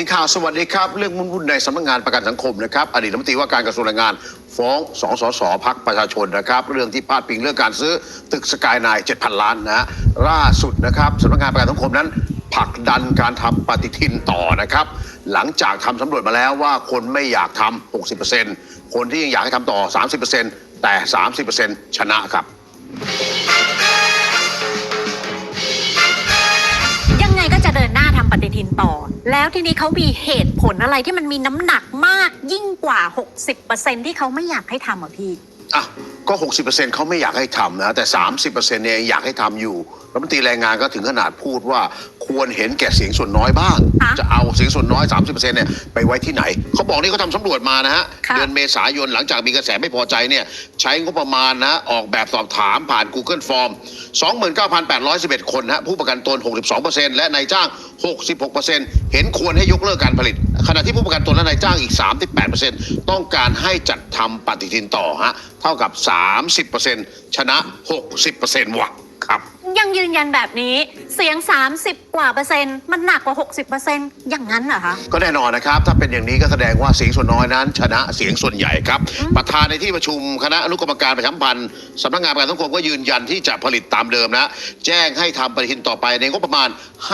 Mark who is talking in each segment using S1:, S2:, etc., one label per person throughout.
S1: ทีข่าวสวัสดีครับ เรื่องวุ่นๆในสำนักงานประกันสังคมนะครับอดีตรัฐมนตรีว่าการกระทรวงแรงงาน ฟ้องสองสสพักประชาชนนะครับ เรื่องที่พาดพิงเรื่องการซื้อตึกสกายนาย7,000 ล้านนะฮะล่าสุดนะครับสำนักงานประกันสังคมนั้นผลักดันการทำปฏิทินต่อนะครับ หลังจากทำสำรวจมาแล้วว่าคนไม่อยากทำ60%คนที่ยังอยากให้ทำต่อ 30%แต่ 30%ชนะครับิ
S2: นต่อ แล้วทีนี้เขามีเหตุผลอะไรที่มันมีน้ำหนักมากยิ่งกว่า 60%ที่เขาไม่อยากให้ทำอะพี่
S1: อะก็ 60%เขาไม่อยากให้ทำนะ แต่ 30%เนี่ยอยากให้ทำอยู่รัฐมนตรีแรงงานก็ถึงขนาดพูดว่า ควรเห็นแก่เสียงส่วนน้อยบ้าง
S2: ฮะ
S1: จะเอาเสียงส่วนน้อย 30%เนี่ยไปไว้ที่ไหน เขาบอกนี่เขาทำสำรวจมานะฮะ
S2: ค่ะ
S1: เดือนเมษายนหลังจากมีกระแสไม่พอใจเนี่ยใช้งบประมาณนะออกแบบสอบถามผ่าน Google Form 29,811 คนฮะผู้ประกันตน 62%และนายจ้าง 66%เห็นควรให้ยกเลิกการผลิต ขณะที่ผู้ประกันตนและนายจ้างอีก 38%ต้องการให้จัดทำปฏิทินต่อฮะเท่ากับ 30%ชนะ 60%ว่ะครับ
S2: ยังยืนยันแบบนี้ เสียง 30 กว่าเปอร์เซ็นต์มันหนักกว่า 60เปอร์เซ็นต์อย่างนั้นเหรอคะ
S1: ก็แน่นอนนะครับ ถ้าเป็นอย่างนี้ก็แสดงว่าเสียงส่วนน้อยนั้น ชนะเสียงส่วนใหญ่ครับ ประธานในที่ประชุมคณะอนุกรรมการประชาสัมพันธ์สำนักงานประกันสังคมก็ยืนยันที่จะผลิตตามเดิมนะ แจ้งให้ทำปฏิทินต่อไปในงบประมาณ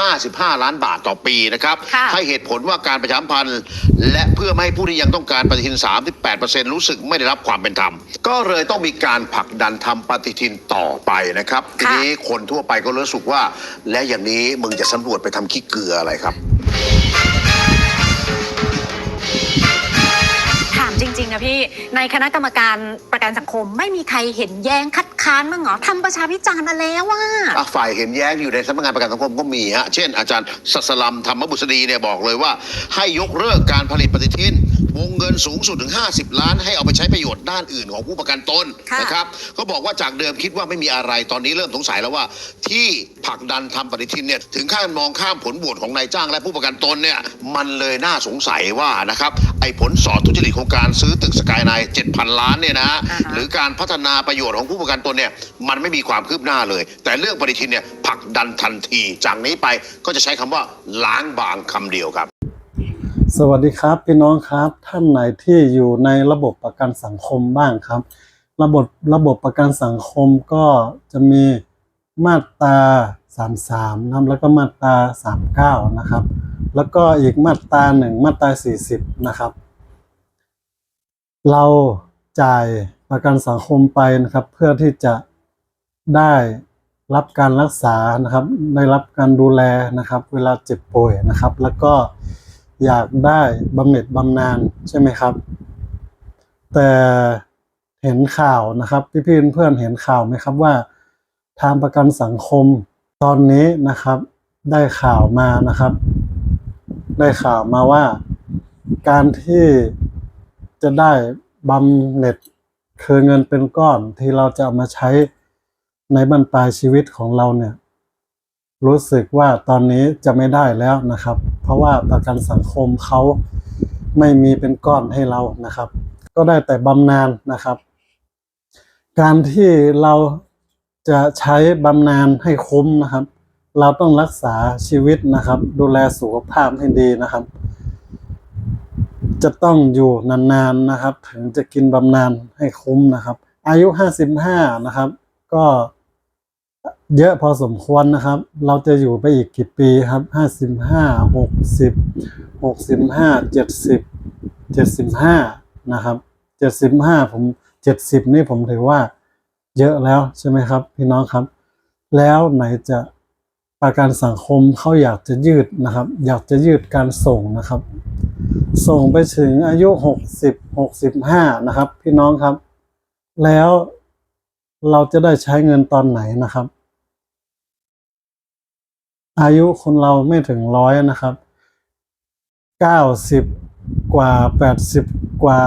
S1: 55 ล้านบาทต่อปีนะครับ
S2: ค่ะ
S1: ให้เหตุผลว่าการประชาสัมพันธ์ และเพื่อไม่ให้ผู้ที่ยังต้องการปฏิทิน 38%รู้สึกไม่ได้รับความเป็นธรรมก็เลยต้องมีการผลักดันทำปฏิทินต่อไปนะครับทีนี้คนทั่วไปก็รู้สึกว่าและอย่างนี้มึงจะสำรวจไปทำขี้เกลืออะไรครับ
S2: ถามจริง ๆ นะพี่ ในคณะกรรมการประกันสังคมไม่มีใครเห็นแย้งคัดค้านมั้างเหรอทำประชาพิจารณ์มาแล้วว่า
S1: อะฝ่ายเห็นแย้งอยู่ในสำนักงานประกันสังคมก็มีฮะ เช่นอาจารย์สัสลัมธรรมบุษดีเนี่ยบอกเลยว่า ให้ยกเลิกการผลิตปฏิทิน วงเงินสูงสุดถึง 50 ล้าน ให้เอาไปใช้ประโยชน์ด้านอื่นของผู้ประกันตน
S2: ค่ะ
S1: นะครับเขาบอกว่าจากเดิมคิดว่าไม่มีอะไรตอนนี้เริ่มสงสัยแล้วว่า ที่ผลักดันทำปฏิทินเนี่ยถึงขั้นมองข้ามผลบวชของนายจ้างและผู้ประกันตนเนี่ยมันเลยน่าสงสัยว่านะครับไอ้ผลสอดทุจริตโครงการซื้อตึกสกายไน7,000 ล้านเนี่ยนะฮะ
S2: อ่าฮะ
S1: หรือการพัฒนาประโยชน์ของผู้ประกันตนเนี่ยมันไม่มีความคืบหน้าเลย แต่เรื่องปฏิทินเนี่ยผลักดันทันทีจากนี้ไปก็จะใช้คำว่าล้างบางคำเดียวครับ
S3: สวัสดีครับพี่น้องครับ ท่านไหนที่อยู่ในระบบประกันสังคมบ้างครับ ระบบระบบประกันสังคมก็จะมีมาตรา 33นะครับแล้วก็มาตรา 39 นะครับ แล้วก็อีกมาตราหนึ่งมาตรา 40 นะครับ เราจ่ายประกันสังคมไปนะครับ เพื่อที่จะได้รับการรักษานะครับ ได้รับการดูแลนะครับ เวลาเจ็บป่วยนะครับ แล้วก็ อยากได้บำเหน็จบำนาญใช่ไหมครับ แต่เห็นข่าวนะครับ พี่ๆเพื่อนเห็นข่าวไหมครับว่า ทางประกันสังคมตอนนี้นะครับ ได้ข่าวมานะครับ ได้ข่าวมาว่า การที่จะได้บำเหน็จคือเงินเป็นก้อนที่เราจะเอามาใช้ในบรรปลายชีวิตของเราเนี่ย รู้สึกว่าตอนนี้จะไม่ได้แล้วนะครับ เพราะว่าประกันสังคมเขาไม่มีเป็นก้อนให้เรานะครับ ก็ได้แต่บำนาญนะครับ การที่เราจะใช้บำนาญให้คุ้มนะครับ เราต้องรักษาชีวิตนะครับ ดูแลสุขภาพให้ดีนะครับ จะต้องอยู่นานๆนะครับ ถึงจะกินบำนาญให้คุ้มนะครับ อายุห้าสิบห้านะครับ ก็ เยอะพอสมควรนะครับ เราจะอยู่ไปอีกกี่ปีครับห้าสิบห้าหกสิบหกสิบห้าเจ็ดสิบเจ็ดสิบห้านะครับเจ็ดสิบห้าผมเจ็ดสิบนี่ผมถือว่าเยอะแล้วใช่ไหมครับ พี่น้องครับ แล้วไหนจะประกันสังคมเขาอยากจะยืดนะครับ อยากจะยืดการส่งนะครับ ส่งไปถึงอายุหกสิบหกสิบห้านะครับ พี่น้องครับ แล้วเราจะได้ใช้เงินตอนไหนนะครับ อายุคนเราไม่ถึงร้อยนะครับเก้าสิบกว่าแปดสิบกว่า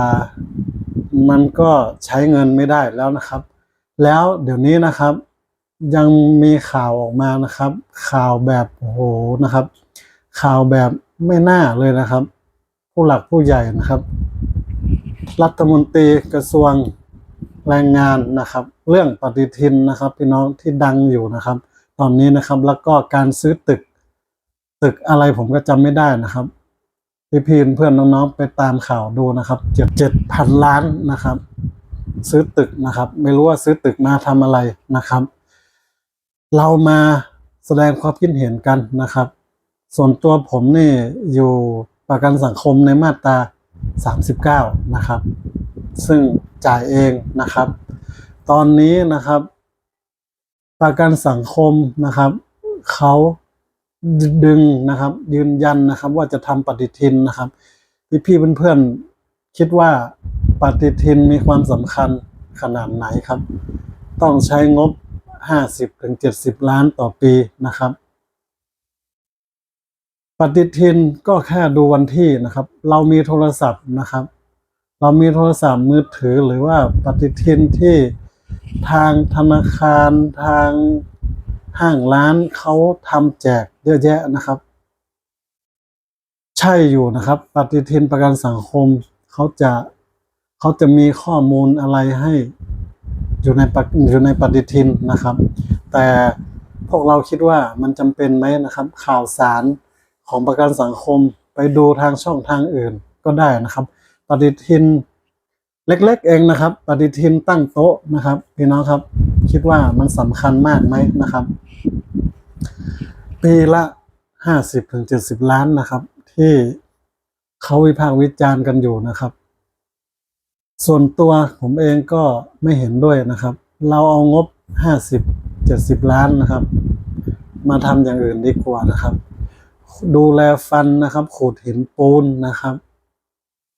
S3: มันก็ใช้เงินไม่ได้แล้วนะครับ แล้วเดี๋ยวนี้นะครับ ยังมีข่าวออกมานะครับ ข่าวแบบโอ้โหนะครับ ข่าวแบบไม่น่าเลยนะครับ ผู้หลักผู้ใหญ่นะครับ รัฐมนตรีกระทรวงแรงงานนะครับ เรื่องปฏิทินนะครับพี่น้องที่ดังอยู่นะครับ ตอนนี้นะครับ แล้วก็การซื้อตึก ตึกอะไรผมก็จำไม่ได้นะครับพี่พีนเพื่อนน้องๆไปตามข่าวดูนะครับเจ็ดเจ็ดพันล้านนะครับ ซื้อตึกนะครับ ไม่รู้ว่าซื้อตึกมาทำอะไรนะครับ เรามาแสดงความคิดเห็นกันนะครับ ส่วนตัวผมนี่อยู่ประกันสังคมในมาตรา39 นะครับ ซึ่งจ่ายเองนะครับ ตอนนี้นะครับ ประกันสังคมนะครับเขาดึงนะครับ ยืนยันนะครับ ว่าจะทำปฏิทินนะครับพี่พี่เพื่อนๆคิดว่าปฏิทินมีความสำคัญขนาดไหนครับ ต้องใช้งบ 50-70 ล้านต่อปีนะครับ ปฏิทินก็แค่ดูวันที่นะครับ เรามีโทรศัพท์นะครับ เรามีโทรศัพท์มือถือหรือว่าปฏิทินที่ ทางธนาคารทางห้างร้านเขาทำแจกเยอะแยะนะครับ ใช่อยู่นะครับ ปฏิทินประกันสังคมเขาจะเขาจะมีข้อมูลอะไรให้อยู่ในปอยู่ในปฏิทินนะครับ แต่พวกเราคิดว่ามันจำเป็นไหมนะครับ ข่าวสารของประกันสังคมไปดูทางช่องทางอื่นก็ได้นะครับ ปฏิทิน เล็ก ๆ เองนะครับ ปฏิทินตั้งโต๊ะนะครับพี่น้องครับ คิดว่ามันสำคัญมากไหมนะครับ ปีละห้าสิบถึงเจ็ดสิบล้านนะครับ ที่เขาวิพากษ์วิจารณ์กันอยู่นะครับ ส่วนตัวผมเองก็ไม่เห็นด้วยนะครับ เราเอางบห้าสิบเจ็ดสิบล้านนะครับ มาทำอย่างอื่นดีกว่านะครับ ดูแลฟันนะครับขูดหินปูนนะครับ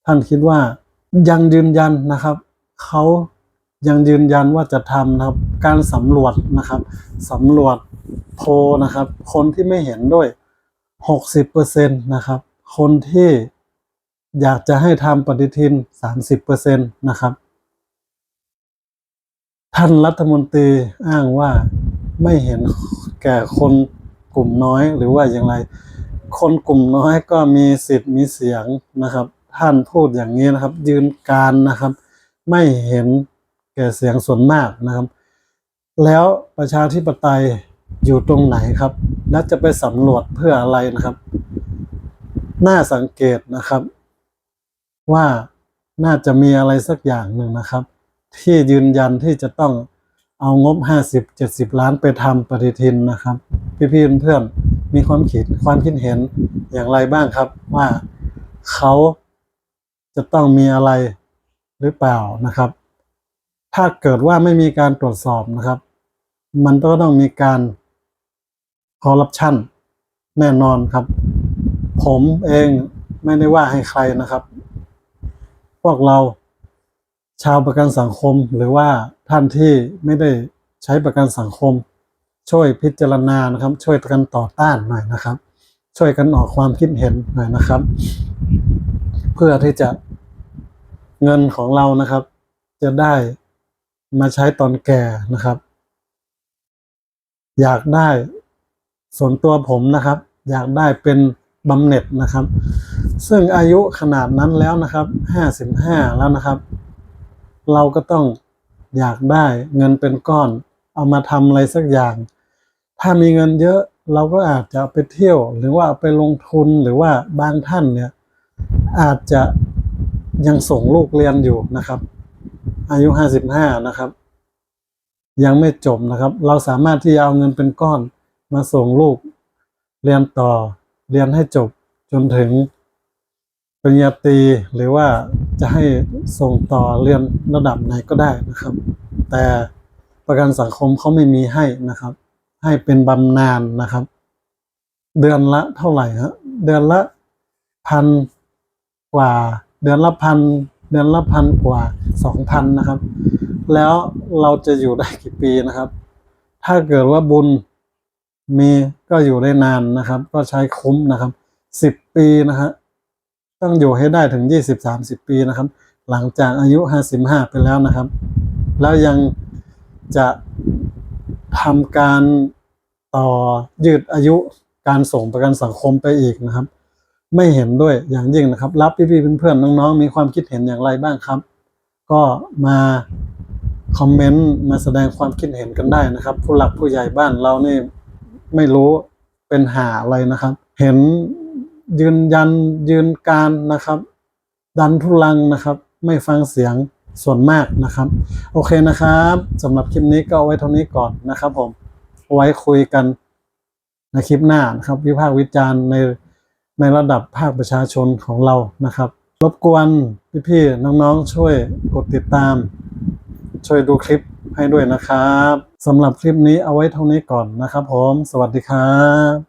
S3: ท่านคิดว่า ยังยืนยันนะครับเขายังยืนยันว่าจะทำนะครับ การสำรวจนะครับสำรวจโพนะครับ คนที่ไม่เห็นด้วยหกสิบเปอร์เซ็นต์นะครับ คนที่อยากจะให้ทำปฏิทินสามสิบเปอร์เซ็นต์นะครับ ท่านรัฐมนตรีอ้างว่าไม่เห็นแก่คนกลุ่มน้อยหรือว่าอย่างไร คนกลุ่มน้อยก็มีสิทธิ์มีเสียงนะครับ ท่านพูดอย่างนี้นะครับ ยืนการนะครับ ไม่เห็นแก่เสียงส่วนมากนะครับ แล้วประชาธิปไตยอยู่ตรงไหนครับ และจะไปสำรวจเพื่ออะไรนะครับ น่าสังเกตนะครับ ว่าน่าจะมีอะไรสักอย่างหนึ่งนะครับ ที่ยืนยันที่จะต้องเอางบ 50-70 ล้านไปทำปฏิทินนะครับ พี่ๆเพื่อนๆมีความคิดความคิดเห็นอย่างไรบ้างครับว่าเขา จะต้องมีอะไรหรือเปล่านะครับ ถ้าเกิดว่าไม่มีการตรวจสอบนะครับ มันก็ต้องมีการคอร์รัปชันแน่นอนครับ ผมเองไม่ได้ว่าให้ใครนะครับ พวกเราชาวประกันสังคมหรือว่าท่านที่ไม่ได้ใช้ประกันสังคม ช่วยพิจารณานะครับ ช่วยกันต่อต้านหน่อยนะครับ ช่วยกันออกความคิดเห็นหน่อยนะครับ เพื่อที่จะ เงินของเรานะครับ จะได้มาใช้ตอนแก่นะครับ อยากได้ส่วนตัวผมนะครับ อยากได้เป็นบำเหน็จนะครับ ซึ่งอายุขนาดนั้นแล้วนะครับห้าสิบห้าแล้วนะครับ เราก็ต้องอยากได้เงินเป็นก้อน เอามาทำอะไรสักอย่าง ถ้ามีเงินเยอะเราก็อาจจะเอาไปเที่ยว หรือว่าเอาไปลงทุนหรือว่าบางท่านเนี่ย อาจจะ ยังส่งลูกเรียนอยู่นะครับ อายุห้าสิบห้านะครับ ยังไม่จบนะครับ เราสามารถที่จะเอาเงินเป็นก้อนมาส่งลูกเรียนต่อ เรียนให้จบจนถึงปริญญาตรีหรือว่าจะให้ส่งต่อเรียนระดับไหนก็ได้นะครับ แต่ประกันสังคมเขาไม่มีให้นะครับ ให้เป็นบำนาญนะครับ เดือนละเท่าไหร่ฮะเดือนละพันกว่า เดือนละพันเดือนละพันกว่าสองพันนะครับ แล้วเราจะอยู่ได้กี่ปีนะครับ ถ้าเกิดว่าบุญมีก็อยู่ได้นานนะครับ ก็ใช้คุ้มนะครับสิบปีนะฮะต้องอยู่ให้ได้ถึงยี่สิบสามสิบปีนะครับ หลังจากอายุห้าสิบห้าไปแล้วนะครับ แล้วยังจะทำการต่อยืดอายุการส่งประกันสังคมไปอีกนะครับ ไม่เห็นด้วยอย่างยิ่งนะครับ รับพี่ๆเพื่อนๆน้องๆ มีความคิดเห็นอย่างไรบ้างครับ ก็มาคอมเมนต์มาแสดงความคิดเห็นกันได้นะครับ ผู้หลักผู้ใหญ่บ้านเรานี่ไม่รู้เป็นหาอะไรนะครับ เห็นยืนยันยืนการนะครับ ดันทุลังนะครับ ไม่ฟังเสียงส่วนมากนะครับ โอเคนะครับสำหรับคลิปนี้ก็เอาไว้เท่านี้ก่อนนะครับผมไว้คุยกันในคลิปหน้านะครับ วิพากษ์วิจารณ์ใน ในระดับภาคประชาชนของเรานะครับ รบกวนพี่ๆน้องๆช่วยกดติดตาม ช่วยดูคลิปให้ด้วยนะครับสำหรับคลิปนี้เอาไว้เท่านี้ก่อนนะครับผม สวัสดีครับ